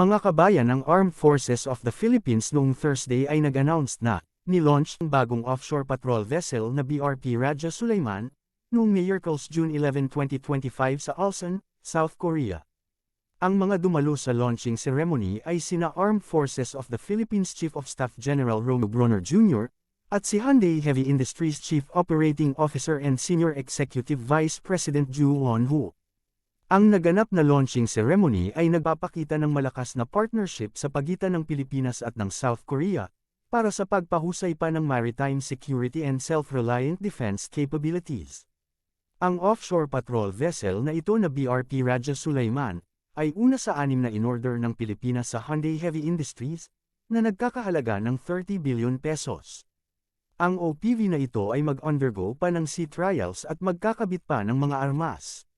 Mga kabayan ng Armed Forces of the Philippines noong Thursday ay nag-announce na, nilaunch ang bagong offshore patrol vessel na BRP Raja Sulaiman, noong Miracles June 11, 2025 sa Ulsan, South Korea. Ang mga dumalo sa launching ceremony ay sina Armed Forces of the Philippines Chief of Staff General Romeo Bronner Jr., at si Hyundai Heavy Industries Chief Operating Officer and Senior Executive Vice President Ju Won-Ho. Ang naganap na launching ceremony ay nagpapakita ng malakas na partnership sa pagitan ng Pilipinas at ng South Korea, para sa pagpahusay pa ng maritime security and self-reliant defense capabilities. Ang offshore patrol vessel na ito na BRP Raja Sulaiman, ay una sa anim na inorder ng Pilipinas sa Hyundai Heavy Industries, na nagkakahalaga ng 30 billion pesos. Ang OPV na ito ay mag-undergo pa ng sea trials at magkakabit pa ng mga armas.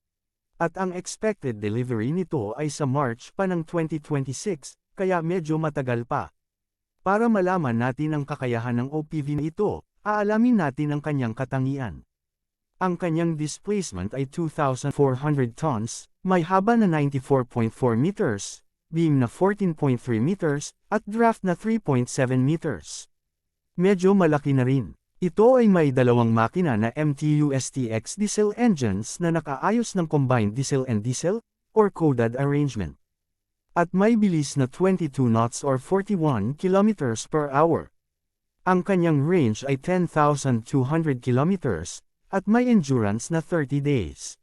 At ang expected delivery nito ay sa March pa ng 2026, kaya medyo matagal pa. Para malaman natin ang kakayahan ng OPV na ito, aalamin natin ang kanyang katangian. Ang kanyang displacement ay 2,400 tons, may haba na 94.4 meters, beam na 14.3 meters, at draft na 3.7 meters. Medyo malaki na rin. Ito ay may dalawang makina na MTU STX diesel engines na nakaayos ng combined diesel and diesel, or coded arrangement. At may bilis na 22 knots or 41 kilometers per hour. Ang kanyang range ay 10,200 kilometers, at may endurance na 30 days.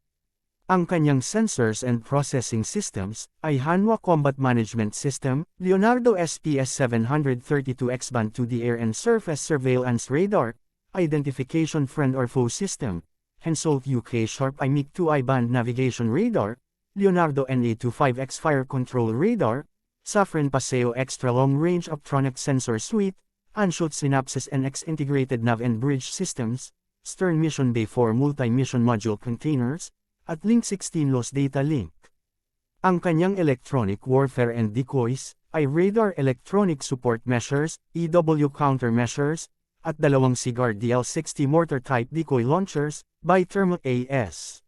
Ang kanyang sensors and processing systems ay Hanwha Combat Management System, Leonardo SPS 732 X-band 2D Air and Surface Surveillance Radar, Identification Friend or Foe System, Hensoldt UK Sharp IMIC 2 I-band Navigation Radar, Leonardo NA25X Fire Control Radar, Safran Paseo Extra Long Range Optronic Sensor Suite, Anschutz Synapses NX Integrated Nav and Bridge Systems, Stern Mission Bay 4 Multi-Mission Module Containers, at Link 16 Lost Data Link. Ang kanyang electronic warfare and decoys ay radar electronic support measures, EW countermeasures, at dalawang Cigar DL60 mortar type decoy launchers by Thermal AS.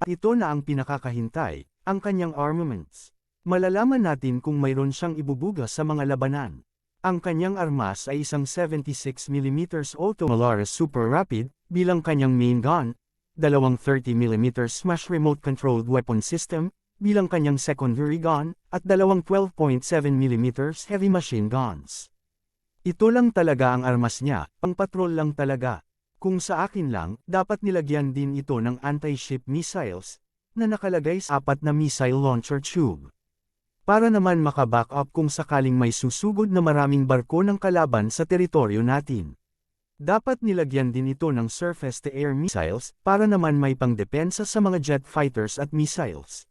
At ito na ang pinakakahintay, ang kanyang armaments. Malalaman natin kung mayroon siyang ibubuga sa mga labanan. Ang kanyang armas ay isang 76mm Auto Malaras Super Rapid, bilang kanyang main gun, dalawang 30mm Smash Remote Controlled Weapon System, bilang kanyang secondary gun, at dalawang 12.7mm Heavy Machine Guns. Ito lang talaga ang armas niya, pang-patrol lang talaga. Kung sa akin lang, dapat nilagyan din ito ng anti-ship missiles, na nakalagay sa apat na missile launcher tube. Para naman makaback up kung sakaling may susugod na maraming barko ng kalaban sa teritoryo natin. Dapat nilagyan din ito ng surface-to-air missiles, para naman may pangdepensa sa mga jet fighters at missiles.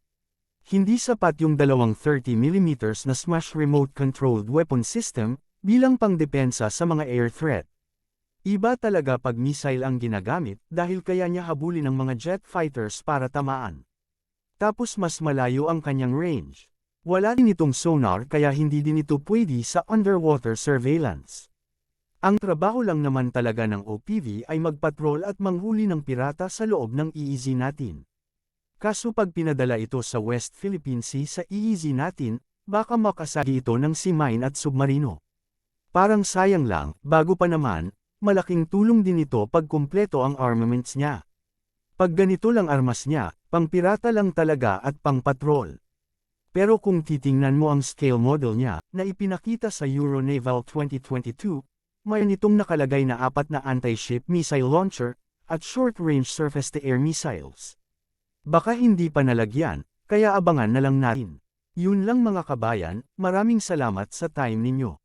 Hindi sapat yung dalawang 30mm na Smash Remote-Controlled Weapon System, bilang pangdepensa sa mga air threat. Iba talaga pag missile ang ginagamit dahil kaya niya habulin ng mga jet fighters para tamaan. Tapos mas malayo ang kanyang range. Wala din itong sonar kaya hindi din ito pwede sa underwater surveillance. Ang trabaho lang naman talaga ng OPV ay magpatrol at manghuli ng pirata sa loob ng EEZ natin. Kaso pag pinadala ito sa West Philippine Sea sa EEZ natin, baka makasagi ito ng sea mine at submarino. Parang sayang lang, bago pa naman, malaking tulong din ito pag kumpleto ang armaments niya. Pag ganito lang armas niya, pang pirata lang talaga at pang patrol. Pero kung titingnan mo ang scale model niya, na ipinakita sa Euronaval 2022, may nitong nakalagay na apat na anti-ship missile launcher, at short-range surface-to-air missiles. Baka hindi pa nalagyan, kaya abangan na lang natin. Yun lang mga kabayan, maraming salamat sa time ninyo.